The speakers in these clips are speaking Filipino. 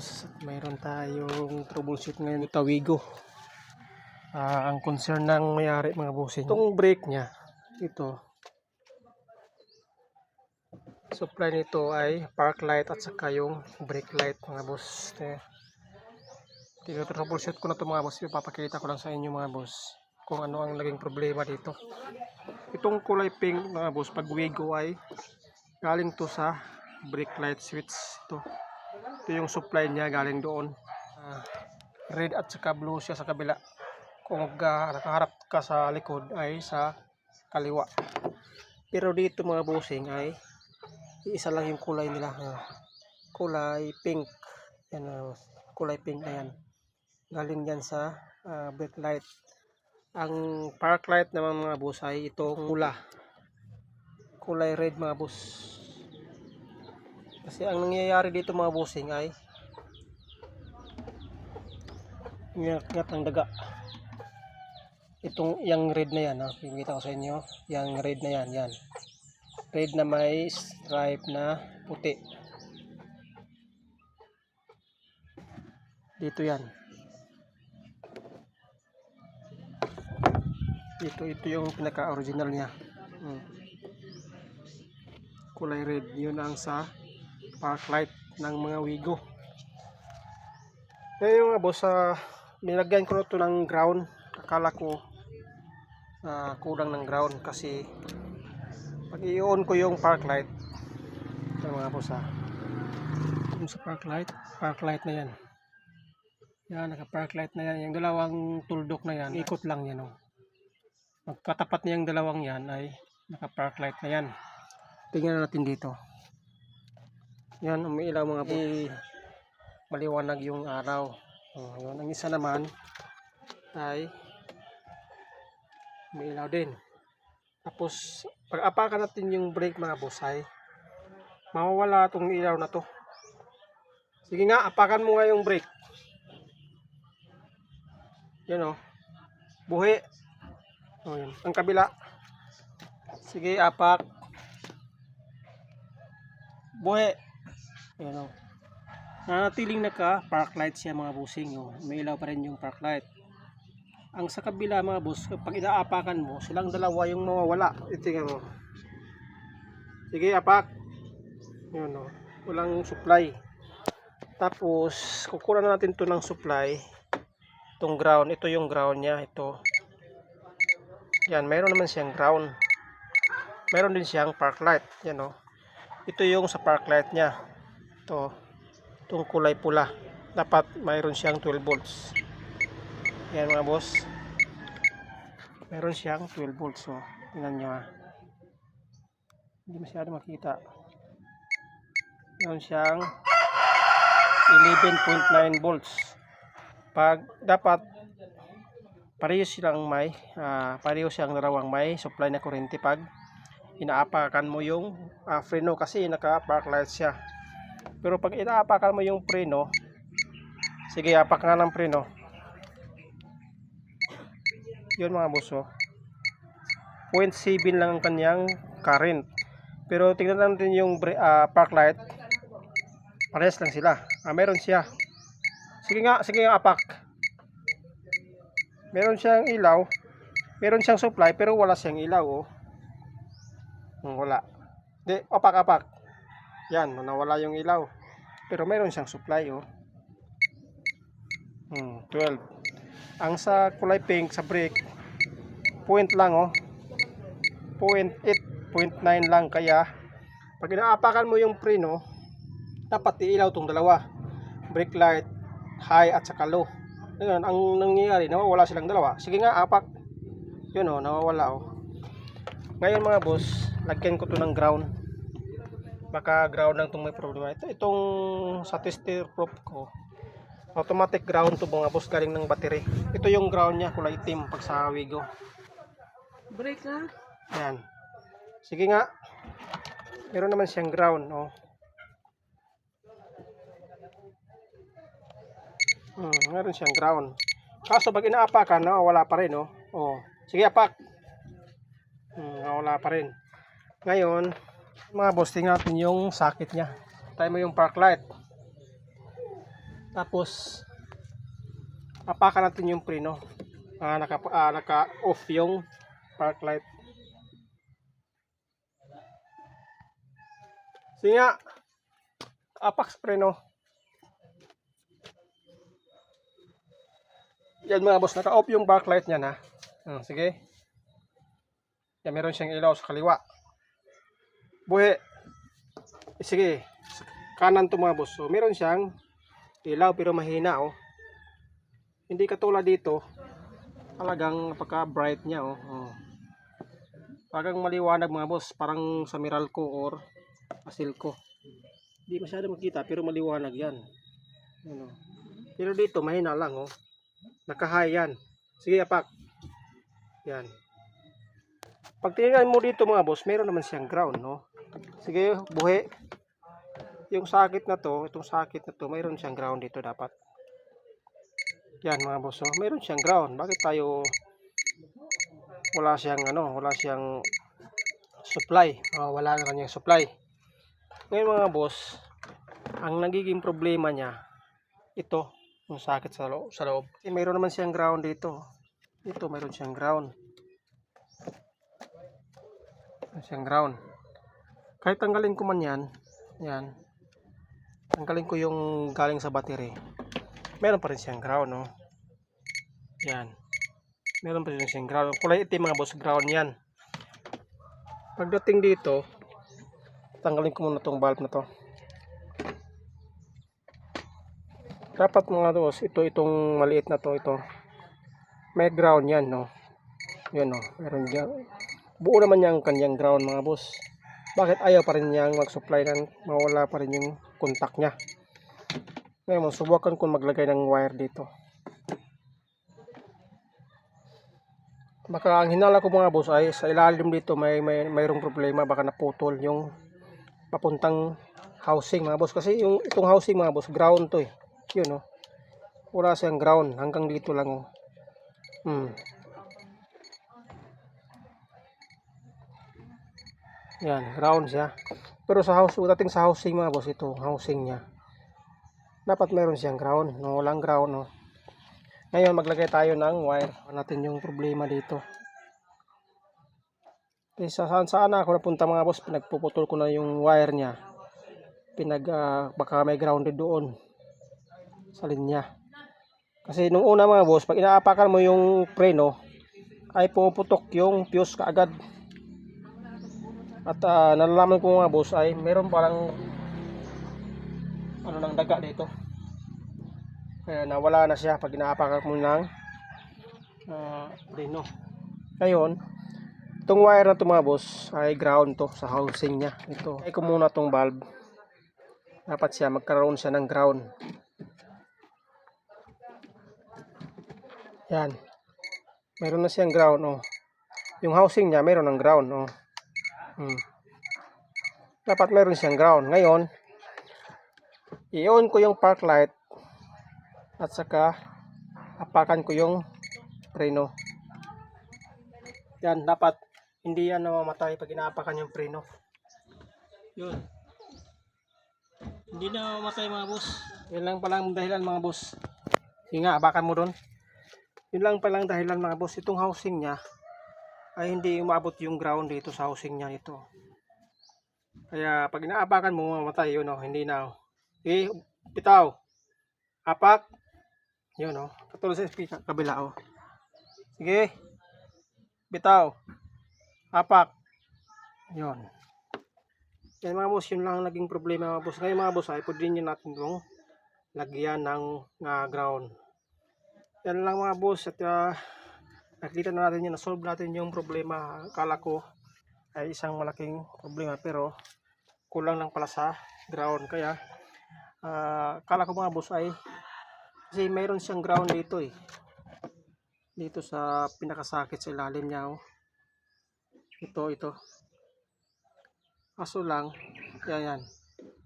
At mayroon tayong troubleshoot ngayon ito Wigo. Ah, ang concern ng mayari mga bossing. Itong brake niya, ito. Supply nito ay park light at saka yung brake light mga boss. Tinotroubleshoot ko na ito mga boss. Ipapakita ko lang sa inyo mga boss kung ano ang naging problema dito. Itong kulay pink mga boss, pag Wigo ay galing to sa brake light switch. Ito. Ito yung supply niya galing doon. Ah, red at saka blue siya sa kabila. Kung ga, nakaharap ka sa likod ay sa kaliwa. Pero dito mga bossing ay isa lang yung kulay nila. ah. kulay pink. Yan, ah, kulay pink na yan. Galing yan sa ah, brake light. Ang park light naman mga boss ay itong mula. Kulay red mga boss. Kasi ang nangyayari dito mga bossing ay ngat ng daga. Itong yung red na yan, ha? Pingita ko sa inyo. Yung red na yan, yan. Red na may stripe na puti. Dito yan. Ito, ito yung pinaka-original niya. Hmm. Kulay red. Yun ang sa park light ng mga Wigo. Ngayon nga boss, ah, nilagyan ko na ito ng ground. Akala ko ah, kulang ng ground kasi pag i-on ko yung park light, ito mga boss ha. Yung sa park light, park light na yan. Yan, naka-park light na yan. Yung dalawang tuldok na yan, ikot lang yan. Oh. Magkatapat niyang dalawang yan ay naka-park light na yan. Tingnan natin dito. Yan, umiilaw mga po. Maliwanag yung araw. Oh, yun. Ang isa naman ay umiilaw din. Tapos, pag apakan natin yung brake mga boss ay mawawala itong ilaw na to. Sige nga, apakan mo nga yung brake. Yan o. Buhi. O yan. Ang kabila. Sige, apak. Buhi. Yan o. Nanatiling naka park light siya mga busing. O. May ilaw pa rin yung park light. Ang sa kabila mga boss, pag inaapakan mo, silang dalawa yung mawawala. Itingnan mo. Sige, apak. Yun o. Walang supply. Tapos, kukuha na natin to ng supply. Itong ground. Ito yung ground niya. Ito. Yan, mayroon naman siyang ground. Mayroon din siyang park light. Yan o. Ito yung sa park light niya. Ito. Itong kulay pula. Dapat mayroon siyang 12 volts. Yan mga boss. Mayroon siyang 12 volts. So, tingnan nyo ha. Hindi masyado makita. Mayroon siyang 11.9 volts. Pag dapat pareho silang may ah, pareho siyang dalawang may supply na kuryente pag inaapakan mo yung ah, freno kasi naka park light siya. Pero pag inaapakan mo yung preno, sige apak nga ng preno. Yun mga buso. 0.7 lang ang kanyang current. Pero tingnan natin yung ah, park light. Parehas lang sila. Ah, meron siya. Sige nga, sige nga apak. Meron siyang ilaw. Meron siyang supply pero wala siyang ilaw oh. Hmm, wala. Di, apak apak. Yan, nawala yung ilaw. Pero meron siyang supply oh. Hmm, 12. Ang sa kulay pink sa brake, point lang oh. Point 8, point 9 lang kaya pag inaapakan mo yung preno, dapat iilaw tong dalawa. Brake light, high at saka low. Ngayon, ang nangyayari, nawawala silang dalawa. Sige nga, apak. Yun oh, nawawala oh. Ngayon mga boss, lagyan ko to ng ground. Baka ground lang itong may problema. Ito, itong sa tester proof ko, automatic ground to mga boss galing ng battery. Ito yung ground niya, kulay itim pag sa Wigo. Break na. Yan. Sige nga. Meron naman siyang ground, oh. Hmm, meron siyang ground. Kaso pag inaapakan, nawawala pa rin, oh. Oh. Sige, apak. Hmm, nawawala pa rin. Ngayon, mga boss, tingnan natin yung socket niya. Tayo mo yung park light. Tapos, apakan natin yung preno. Ah, naka, ah, naka-off yung park light. Sige nga, apak preno. Yan mga boss, naka-off yung park light niya na. Hmm, sige. Yan, meron siyang ilaw sa kaliwa. Buhi. Eh, sige, kanan to mga boss. So, meron siyang ilaw pero mahina oh. Hindi katulad dito. Talagang napaka bright niya oh. oh. Talagang maliwanag mga boss, parang sa Meralco or Asilco. Hindi masyado makita pero maliwanag 'yan. Ano. Pero dito mahina lang oh. Naka-high yan. Sige, apak. Yan. Pag tingnan mo dito mga boss, meron naman siyang ground, no? Sige, buhi. Yung sakit na to, itong sakit na to, mayroon siyang ground dito dapat. Yan mga boss, oh. mayroon siyang ground. Bakit tayo wala siyang ano, wala siyang supply. Oh, wala na kanyang supply. Ngayon mga boss, ang nagiging problema niya, ito, yung sakit sa loob. Sa loob. Eh, mayroon naman siyang ground dito. Dito, mayroon siyang ground. Siyang ground. Kahit tanggalin ko man yan, yan, tanggalin ko yung galing sa battery. Meron pa rin siyang ground no? Yan. Meron pa rin siyang ground. Kulay itim mga boss ground yan. Pagdating dito tanggalin ko muna tong valve na to. Dapat mga boss ito itong maliit na to ito. May ground yan no? Yan no? Meron dyan buo naman yung kanyang ground mga boss. Bakit ayaw pa rin niyang mag-supply ng mawala pa rin yung contact niya? Ngayon subukan kung maglagay ng wire dito. Baka ang hinala ko mga boss ay sa ilalim dito may, may mayroong problema. Baka naputol yung papuntang housing mga boss. Kasi yung itong housing mga boss ground to eh. Yun no wala siyang ground. Hanggang dito lang oh. hmm. Yan, ground siya. Pero sa house, dating sa housing mga boss, ito, housing niya. Dapat meron siyang ground. No, walang ground, no. Ngayon, maglagay tayo ng wire. Natin yung problema dito. Okay, sa saan saan ako napunta mga boss, pinagpuputol ko na yung wire niya. Pinag, ah, baka may grounded doon. Sa linya. Kasi nung una mga boss, pag inaapakan mo yung preno, ay pumuputok yung fuse kaagad. At ah, nalalaman ko mga boss ay meron parang ano nang daga dito. Kaya nawala na siya pag inaapakan mo ng uh, reno. Ngayon, itong wire na to mga boss ay ground to sa housing niya. Ito. Ay ko muna tong bulb. Dapat siya magkaroon siya ng ground. Yan. Meron na siyang ground oh. Yung housing niya meron ng ground oh. Hmm. Dapat meron siyang ground. Ngayon, i-on ko yung park light at saka apakan ko yung preno. Yan, dapat hindi yan namamatay pag inaapakan yung preno. Yun. Hindi na mamamatay mga boss. Yun lang palang dahilan mga boss. Sige nga, apakan mo doon. Yun lang palang dahilan mga boss. Itong housing niya, ay hindi umabot yung ground dito sa housing niya ito. Kaya pag inaapakan mo mamatay yun oh, hindi na. Oh. Okay, bitaw. Apak. Yun oh. Katulad sa speaker kabila oh. Sige. Bitaw. Apak. Yun. Yan mga boss, yun lang ang naging problema mga boss. Ngayon mga boss ay pwede nyo natin itong lagyan ng uh, ground. Yan lang mga boss at uh, nakita na natin yun, na-solve natin yung problema. Akala ko ay isang malaking problema pero kulang lang pala sa ground. Kaya uh, akala ko mga boss ay kasi mayroon siyang ground dito eh. Dito sa pinakasakit sa ilalim niya. Oh. Ito, ito. Kaso lang, yan yan.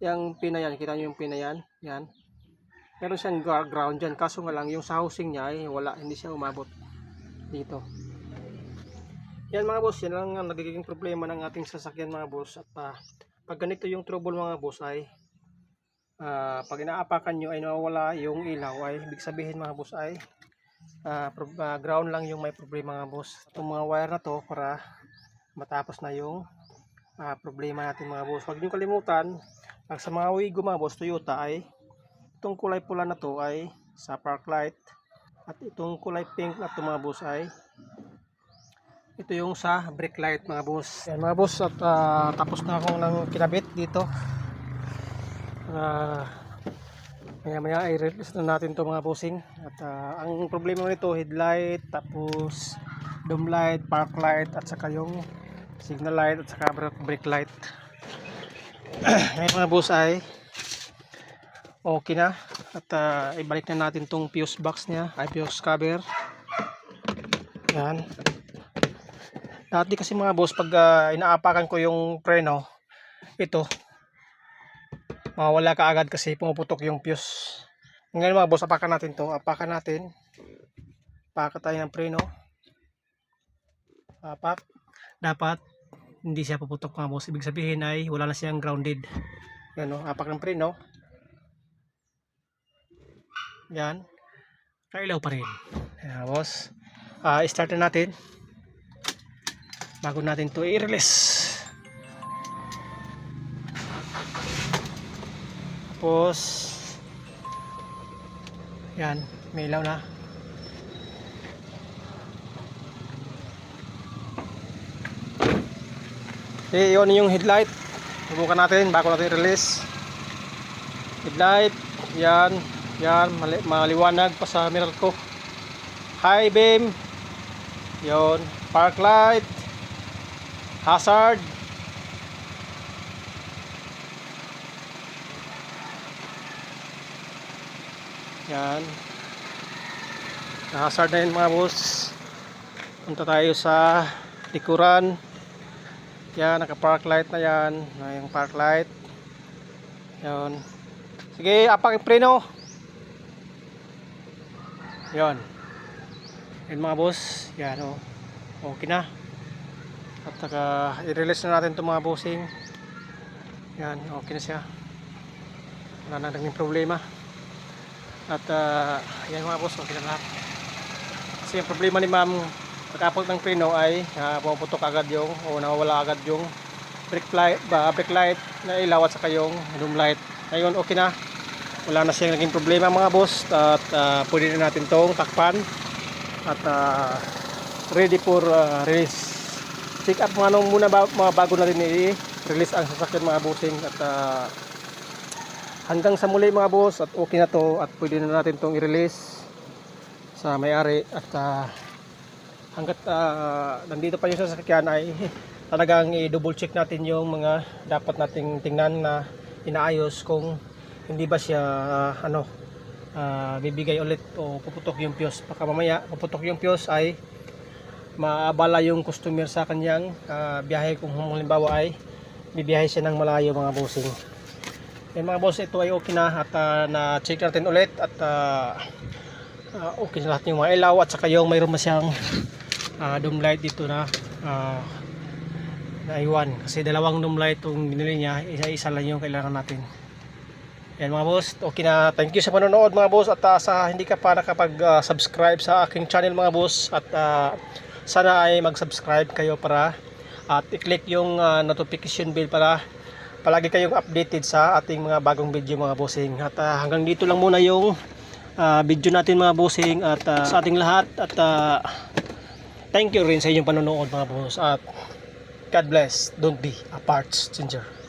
Yung pina yan, kita nyo yung pina yan? Yan. Meron siyang ground dyan. Kaso nga lang, yung sa housing niya ay wala, hindi siya umabot dito. Yan mga boss, yan lang ang nagiging problema ng ating sasakyan mga boss. At uh, pag ganito yung trouble mga boss ay ah, pag inaapakan nyo ay nawawala yung ilaw ay ibig sabihin mga boss ay pro- ah, ground lang yung may problema mga boss. Itong mga wire na to para matapos na yung ah, problema natin mga boss. Huwag nyo kalimutan, pag sa mga Wigo mga boss, Toyota ay itong kulay pula na to ay sa park light at itong kulay pink na boss ay ito yung sa brake light mga boss. Yan mga boss at ah, tapos na akong nang kinabit dito. Ah, maya maya ay release na natin to mga bossing. At ah, ang problema nito headlight tapos dome light, park light at saka yung signal light at saka bra- brake light. Ngayon mga boss ay okay na at ah, ibalik na natin tong fuse box niya ay fuse cover. Yan. Dati kasi mga boss, pag ah, inaapakan ko yung preno, ito, mawala ka agad kasi pumuputok yung fuse. Ngayon mga boss, apakan natin to. Apakan natin. Apakan tayo ng preno. Apak. Dapat, hindi siya puputok mga boss. Ibig sabihin ay wala na siyang grounded. Yan o, apak ng preno. Yan. Kailaw pa rin. Yan boss. Ah, start na natin bago natin to i-release tapos yan may ilaw na okay yun yung headlight subukan natin bago natin i-release headlight yan yan mali maliwanag pa sa mirror ko. High beam yon park light. Hazard. Yan. Hazard na yun mga boss. Punta tayo sa likuran. Yan naka park light na yan. Na yung park light. Yan sige apak yung preno yan yan mga boss. Yan o okay na. At saka i-release na natin itong mga bossing. Yan okay na siya. Wala na naging problema. At uh, yan mga boss okay na lahat. Kasi yung problema ni ma'am pagkapot ng preno ay uh, pumaputok agad yung o nawawala agad yung brake light, ba, brake light na ilaw at saka yung room light. Ngayon okay na wala na siyang naging problema mga boss at uh, pwede na natin tong takpan at uh, ready for uh, release. Check up mga nung muna ba, mga bago na rin i-release ang sasakyan mga bossing at ah, hanggang sa muli mga boss at okay na to at pwede na natin tong i-release sa may-ari at ah, hanggat ah, nandito pa yung sasakyan ay talagang i-double check natin yung mga dapat nating tingnan na inaayos kung hindi ba siya ah, ano ah, bibigay ulit o puputok yung fuse baka mamaya puputok yung fuse ay maabala yung customer sa kanyang ah, biyahe. Kung halimbawa ay bibiyahe siya ng malayo mga bossing. Yan mga boss ito ay okay na at ah, na-check natin ulit at ah, ah, okay na lahat yung mga ilaw at saka yung mayroon masyang uh, dome light dito na ah, naiwan. Kasi dalawang dome light itong binili niya isa-isa lang yung kailangan natin yan mga boss, okay na. Thank you sa panonood mga boss at ah, sa hindi ka pa nakapag-subscribe sa aking channel mga boss at ah, sana ay mag-subscribe kayo para at i-click yung ah, notification bell para palagi kayong updated sa ating mga bagong video mga bossing. At ah, hanggang dito lang muna yung ah, video natin mga bossing at ah, sa ating lahat at ah, thank you rin sa inyong panonood mga boss at God bless. Don't be a parts changer.